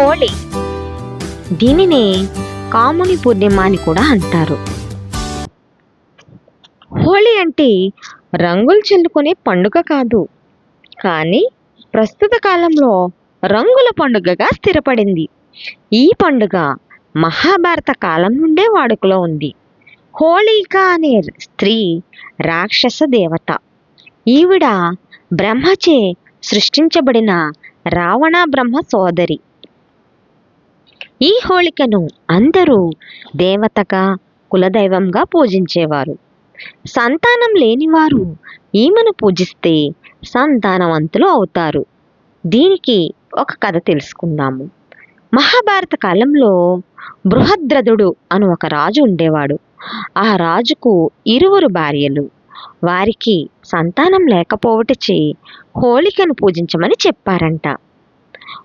హోళీ దీనిని కాముని పూర్ణిమ అని కూడా అంటారు. హోళీ అంటే రంగులు చల్లుకునే పండుగ కాదు. కానీ ప్రస్తుత కాలంలో రంగుల పండుగగా స్థిరపడింది. ఈ పండుగ మహాభారత కాలం నుండే వాడుకలో ఉంది. హోళిక అనే స్త్రీ రాక్షస దేవత. ఈవిడ బ్రహ్మచే సృష్టించబడిన రావణ బ్రహ్మ సోదరి. ఈ హోళికను అందరూ దేవతగా కులదైవంగా పూజించేవారు. సంతానం లేనివారు ఈమెను పూజిస్తే సంతానవంతులు అవుతారు. దీనికి ఒక కథ తెలుసుకుందాము. మహాభారత కాలంలో బృహద్రథుడు అను ఒక రాజు ఉండేవాడు. ఆ రాజుకు ఇరువురు భార్యలు. వారికి సంతానం లేకపోవటచే హోళికను పూజించమని చెప్పారంట.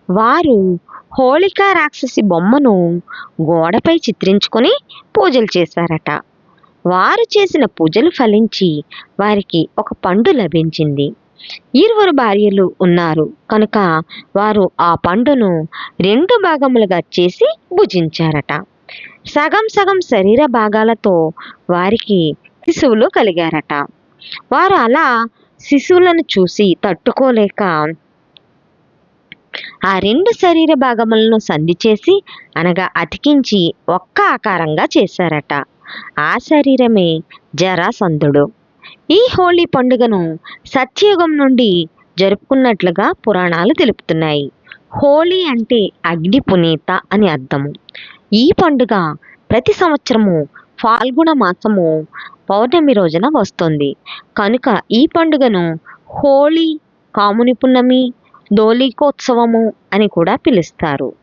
వారు హోళికా రాక్షసి బొమ్మను గోడపై చిత్రించుకొని పూజలు చేశారట. వారు చేసిన పూజలు ఫలించి వారికి ఒక పండు లభించింది. ఇరువురు భార్యలు ఉన్నారు. కనుక వారు ఆ పండును రెండు భాగములుగా చేసి భుజించారట. సగం సగం శరీర భాగాలతో వారికి శిశువులు కలిగారట. వారు అలా శిశువులను చూసి తట్టుకోలేక ఆ రెండు శరీర భాగములను సంధి చేసి అనగా అతికించి ఒక్క ఆకారంగా చేశారట. ఆ శరీరమే జరాసంధుడు. ఈ హోళీ పండుగను సత్యయుగం నుండి జరుపుకున్నట్లుగా పురాణాలు తెలుపుతున్నాయి. హోళీ అంటే అగ్ని పునీత అని అర్థము. ఈ పండుగ ప్రతి సంవత్సరము ఫాల్గుణ మాసము పౌర్ణమి రోజున వస్తుంది. కనుక ఈ పండుగను హోళీ కాముని పున్నమి దోలికోత్సవము అని కూడా పిలుస్తారు.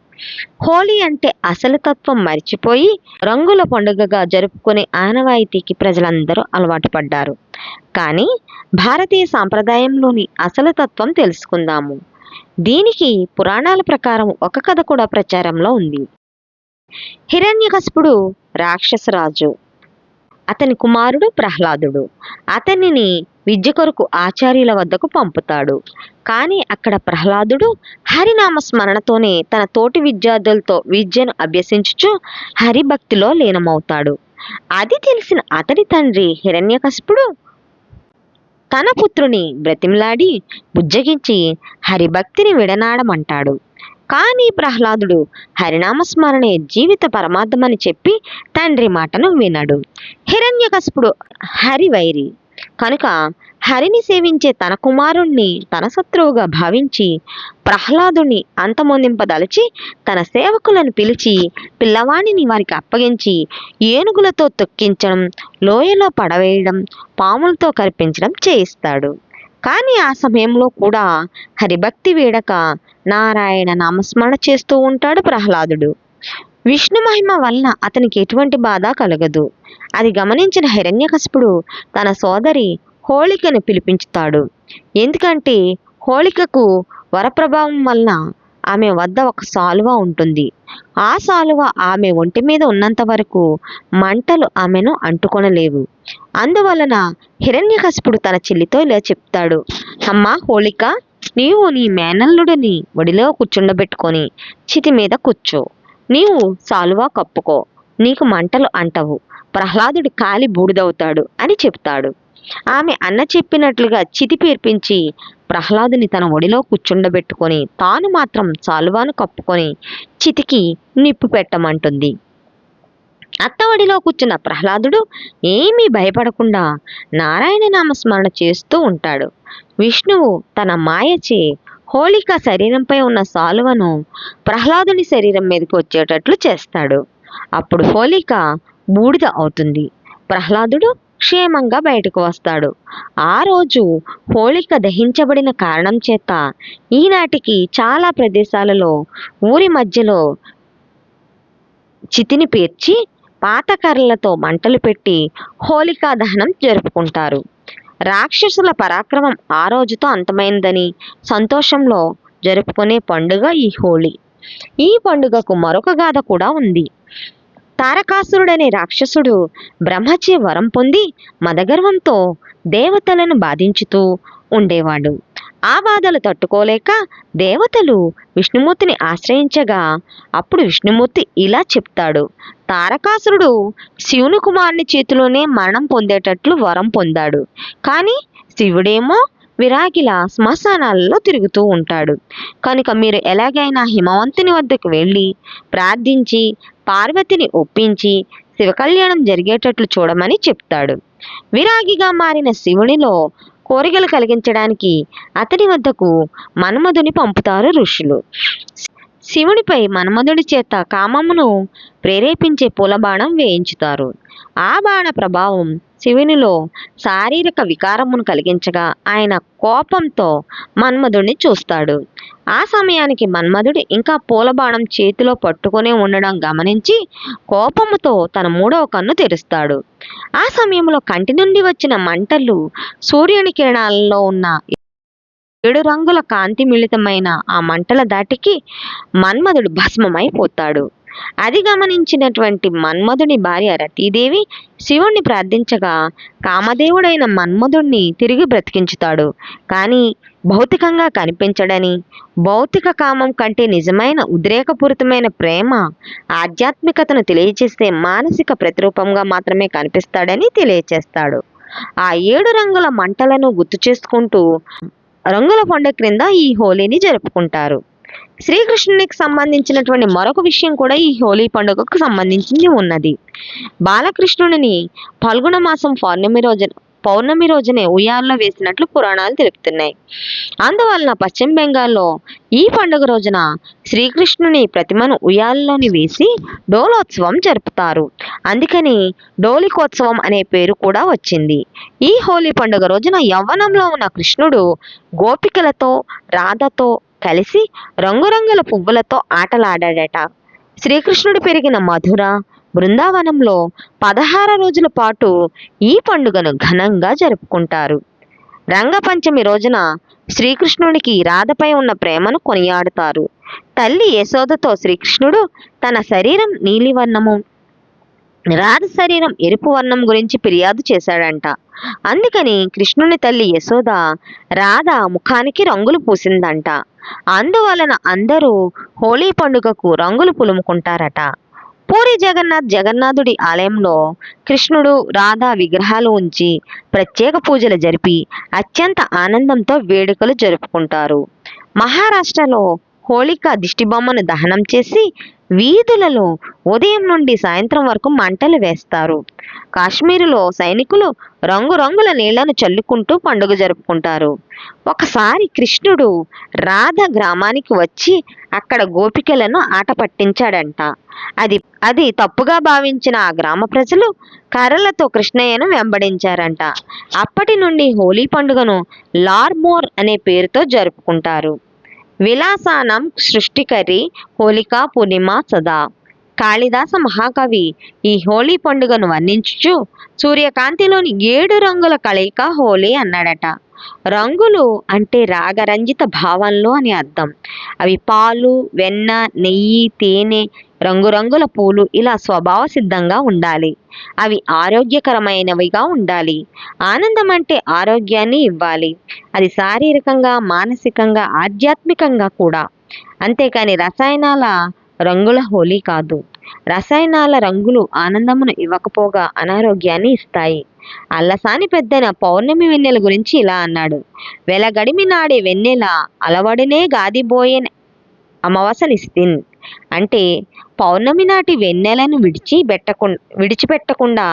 హోలీ అంటే అసలు తత్వం మరిచిపోయి రంగుల పండుగగా జరుపుకునే ఆనవాయితీకి ప్రజలందరూ అలవాటు పడ్డారు. కానీ భారతీయ సాంప్రదాయంలోని అసలు తత్వం తెలుసుకుందాము. దీనికి పురాణాల ప్రకారం ఒక కథ కూడా ప్రచారంలో ఉంది. హిరణ్యకశిపుడు రాక్షసరాజు. అతని కుమారుడు ప్రహ్లాదుడు. అతనిని విద్య కొరకు ఆచార్యుల వద్దకు పంపుతాడు. కానీ అక్కడ ప్రహ్లాదుడు హరినామ స్మరణతోనే తన తోటి విద్యార్థులతో విద్యను అభ్యసించుచు హరిభక్తిలో లీనమవుతాడు. అది తెలిసిన అతడి తండ్రి హిరణ్యకశిపుడు తన పుత్రుని బ్రతిమలాడి బుజ్జగించి హరిభక్తిని విడనాడమంటాడు. కానీ ప్రహ్లాదుడు హరినామస్మరణే జీవిత పరమార్థమని చెప్పి తండ్రి మాటను వినడు. హిరణ్యకశిపుడు హరివైరి కనుక హరిని సేవించే తన కుమారుణ్ణి తన శత్రువుగా భావించి ప్రహ్లాదుని అంతమొందింపదలిచి తన సేవకులను పిలిచి పిల్లవాణిని వారికి అప్పగించి ఏనుగులతో తొక్కించడం లోయలో పడవేయడం పాములతో కరిపించడం చేయిస్తాడు. కానీ ఆ సమయంలో కూడా హరిభక్తి వీడక నారాయణ నామస్మరణ చేస్తూ ఉంటాడు ప్రహ్లాదుడు. విష్ణు మహిమ వలన అతనికి ఎటువంటి బాధ కలగదు. అది గమనించిన హిరణ్యకశపుడు తన సోదరి హోళికను పిలిపించుతాడు. ఎందుకంటే హోళికకు వరప్రభావం వలన ఆమె వద్ద ఒక సాలువ ఉంటుంది. ఆ సాలువ ఆమె ఒంటి మీద ఉన్నంత వరకు మంటలు ఆమెను అంటుకొనలేవు. అందువలన హిరణ్యకశిపుడు తన చెల్లితో ఇలా చెప్తాడు. అమ్మా హోళిక నీవు నీ మేనల్లుడిని ఒడిలో కూర్చుండబెట్టుకొని చితి మీద కూర్చో. నీవు సాలువా కప్పుకో నీకు మంటలు అంటవు ప్రహ్లాదుడి కాలి బూడిదవుతాడు అని చెప్తాడు. ఆమె అన్న చెప్పినట్లుగా చితి పేర్పించి ప్రహ్లాదుని తన ఒడిలో కూర్చుండబెట్టుకొని తాను మాత్రం సాలువాను కప్పుకొని చితికి నిప్పు పెట్టమంటుంది. అత్తవడిలో కూర్చున్న ప్రహ్లాదుడు ఏమీ భయపడకుండా నారాయణ నామస్మరణ చేస్తూ ఉంటాడు. విష్ణువు తన మాయచే హోళిక శరీరంపై ఉన్న సాలువను ప్రహ్లాదుని శరీరం మీదకి వచ్చేటట్లు చేస్తాడు. అప్పుడు హోళిక బూడిద అవుతుంది. ప్రహ్లాదుడు క్షేమంగా బయటకు వస్తాడు. ఆ రోజు హోళిక దహించబడిన కారణం చేత ఈనాటికి చాలా ప్రదేశాలలో ఊరి మధ్యలో చితిని పేర్చి పాత కర్రలతో మంటలు పెట్టి హోళికా దహనం జరుపుకుంటారు. రాక్షసుల పరాక్రమం ఆ రోజుతో అంతమైందని సంతోషంలో జరుపుకునే పండుగ ఈ హోళీ. ఈ పండుగకు మరొక గాథ కూడా ఉంది. తారకాసురుడనే రాక్షసుడు బ్రహ్మచే వరం పొంది మదగర్వంతో దేవతలను బాధించుతూ ఉండేవాడు. ఆ బాధలు తట్టుకోలేక దేవతలు విష్ణుమూర్తిని ఆశ్రయించగా అప్పుడు విష్ణుమూర్తి ఇలా చెప్తాడు. తారకాసురుడు శివుని కుమారుని చేతిలోనే మరణం పొందేటట్లు వరం పొందాడు. కానీ శివుడేమో విరాగిలా శ్మశానాలలో తిరుగుతూ ఉంటాడు. కనుక మీరు ఎలాగైనా హిమవంతుని వద్దకు వెళ్ళి ప్రార్థించి పార్వతిని ఒప్పించి శివకళ్యాణం జరిగేటట్లు చూడమని చెప్తాడు. విరాగిగా మారిన శివునిలో కోరికలు కలిగించడానికి అతని వద్దకు మన్మధుని పంపుతారు ఋషులు. శివునిపై మన్మధుడి చేత కామమును ప్రేరేపించే పూలబాణం వేయించుతారు. ఆ బాణ ప్రభావం శివునిలో శారీరక వికారమును కలిగించగా ఆయన కోపంతో మన్మధుడిని చూస్తాడు. ఆ సమయానికి మన్మధుడు ఇంకా పూలబాణం చేతిలో పట్టుకునే ఉండడం గమనించి కోపముతో తన మూడవ కన్ను తెరుస్తాడు. ఆ సమయంలో కంటి నుండి వచ్చిన మంటలు సూర్యుని కిరణాలలో ఉన్న ఏడు రంగుల కాంతి మిళితమైన ఆ మంటల దాటికి మన్మధుడు భస్మమైపోతాడు. అది గమనించినటువంటి మన్మధుని భార్య రతీదేవి శివుణ్ణి ప్రార్థించగా కామదేవుడైన మన్మధుణ్ణి తిరిగి బ్రతికించుతాడు. కానీ భౌతికంగా కనిపించడని భౌతిక కామం కంటే నిజమైన ఉద్రేకపూరితమైన ప్రేమ ఆధ్యాత్మికతను తెలియచేసే మానసిక ప్రతిరూపంగా మాత్రమే కనిపిస్తాడని తెలియచేస్తాడు. ఆ ఏడు రంగుల మంటలను గుర్తు చేసుకుంటూ రంగుల పండుగ క్రింద ఈ హోలీని జరుపుకుంటారు. శ్రీకృష్ణునికి సంబంధించినటువంటి మరొక విషయం కూడా ఈ హోలీ పండుగకు సంబంధించింది ఉన్నది. బాలకృష్ణుడిని ఫల్గుణ మాసం పౌర్ణమి రోజున పౌర్ణమి రోజునే ఉయ్యాల్లో వేసినట్లు పురాణాలు తెలుపుతున్నాయి. అందువలన పశ్చిమ బెంగాల్లో ఈ పండుగ రోజున శ్రీకృష్ణుని ప్రతిమను ఉయ్యాల్లోని వేసి డోలోత్సవం జరుపుతారు. అందుకని డోలికోత్సవం అనే పేరు కూడా వచ్చింది. ఈ హోలీ పండుగ రోజున యవ్వనంలో ఉన్న కృష్ణుడు గోపికలతో రాధతో కలిసి రంగురంగుల పువ్వులతో ఆటలాడాడట. శ్రీకృష్ణుడు పెరిగిన మధుర బృందావనంలో పదహారు రోజుల పాటు ఈ పండుగను ఘనంగా జరుపుకుంటారు. రంగపంచమి రోజున శ్రీకృష్ణుడికి రాధపై ఉన్న ప్రేమను కొనియాడుతారు. తల్లి యశోదతో శ్రీకృష్ణుడు తన శరీరం నీలివర్ణము రాధ శరీరం ఎరుపు వర్ణం గురించి ఫిర్యాదు చేశాడంట. అందుకని కృష్ణుని తల్లి యశోద రాధ ముఖానికి రంగులు పూసిందంట. అందువలన అందరూ హోలీ పండుగకు రంగులు పులుముకుంటారట. పూరి జగన్నాథ్ జగన్నాథుడి ఆలయంలో కృష్ణుడు రాధా విగ్రహాలు ఉంచి ప్రత్యేక పూజలు జరిపి అత్యంత ఆనందంతో వేడుకలు జరుపుకుంటారు. మహారాష్ట్రలో హోళిక దిష్టిబొమ్మను దహనం చేసి వీధులలో ఉదయం నుండి సాయంత్రం వరకు మంటలు వేస్తారు. కాశ్మీరులో సైనికులు రంగురంగుల నీళ్ళను చల్లుకుంటూ పండుగ జరుపుకుంటారు. ఒకసారి కృష్ణుడు రాధ గ్రామానికి వచ్చి అక్కడ గోపికలను ఆట పట్టించాడంట. అది అది తప్పుగా భావించిన ఆ గ్రామ ప్రజలు కర్రలతో కృష్ణయ్యను వెంబడించారంట. అప్పటి నుండి హోలీ పండుగను లార్మోర్ అనే పేరుతో జరుపుకుంటారు. విలాసానం సృష్టికరి హోలికా పూర్ణిమ సదా. కాళిదాస మహాకవి ఈ హోలీ పండుగను వర్ణించుచు సూర్యకాంతిలోని ఏడు రంగుల కలయిక హోలీ అన్నాడట. రంగులు అంటే రాగరంజిత భావంలో అని అర్థం. అవి పాలు వెన్న నెయ్యి తేనె రంగురంగుల పూలు ఇలా స్వభావ సిద్ధంగా ఉండాలి. అవి ఆరోగ్యకరమైనవిగా ఉండాలి. ఆనందం అంటే ఆరోగ్యాన్ని ఇవ్వాలి. అది శారీరకంగా మానసికంగా ఆధ్యాత్మికంగా కూడా. అంతేకాని రసాయనాల రంగుల హోలీ కాదు. రసాయనాల రంగులు ఆనందమును ఇవ్వకపోగా అనారోగ్యాన్ని ఇస్తాయి. అల్లసాని పెద్దన పౌర్ణమి వెన్నెల గురించి ఇలా అన్నాడు. వెలగడిమి నాడే వెన్నెల అలవడినే గాదిబోయెన్ అమావాసనిస్తిన్ అంటే పౌర్ణమి నాటి వెన్నెలను విడిచి పెట్టకుండా విడిచిపెట్టకుండా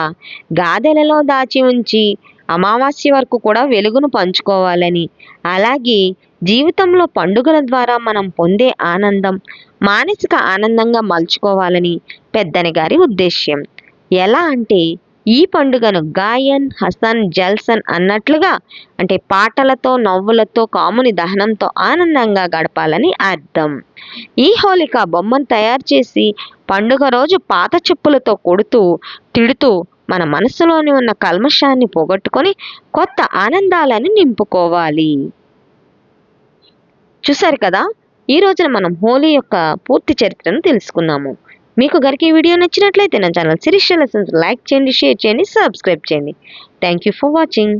గాదెలలో దాచి ఉంచి అమావాస్య వరకు కూడా వెలుగును పంచుకోవాలని. అలాగే జీవితంలో పండుగల ద్వారా మనం పొందే ఆనందం మానసిక ఆనందంగా మలుచుకోవాలని పెద్దని గారి ఉద్దేశ్యం. ఎలా అంటే ఈ పండుగను గాయన్ హసన్ జల్సన్ అన్నట్లుగా అంటే పాటలతో నవ్వులతో కాముని దహనంతో ఆనందంగా గడపాలని అర్థం. ఈ హోలిక బొమ్మను తయారు చేసి పండుగ రోజు పాత చెప్పులతో కొడుతూ తిడుతూ మన మనసులోని ఉన్న కల్మషాన్ని పోగొట్టుకొని కొత్త ఆనందాలను నింపుకోవాలి. చూసారు కదా? ఈ రోజున మనం హోలీ యొక్క పూర్తి చరిత్రను తెలుసుకున్నాము. మీకు గరికి ఈ వీడియో నచ్చినట్లయితే నా ఛానల్ సిరీస్ లెసన్స్ లైక్ చేయండి షేర్ చేయండి సబ్స్క్రైబ్ చేయండి. Thank you for watching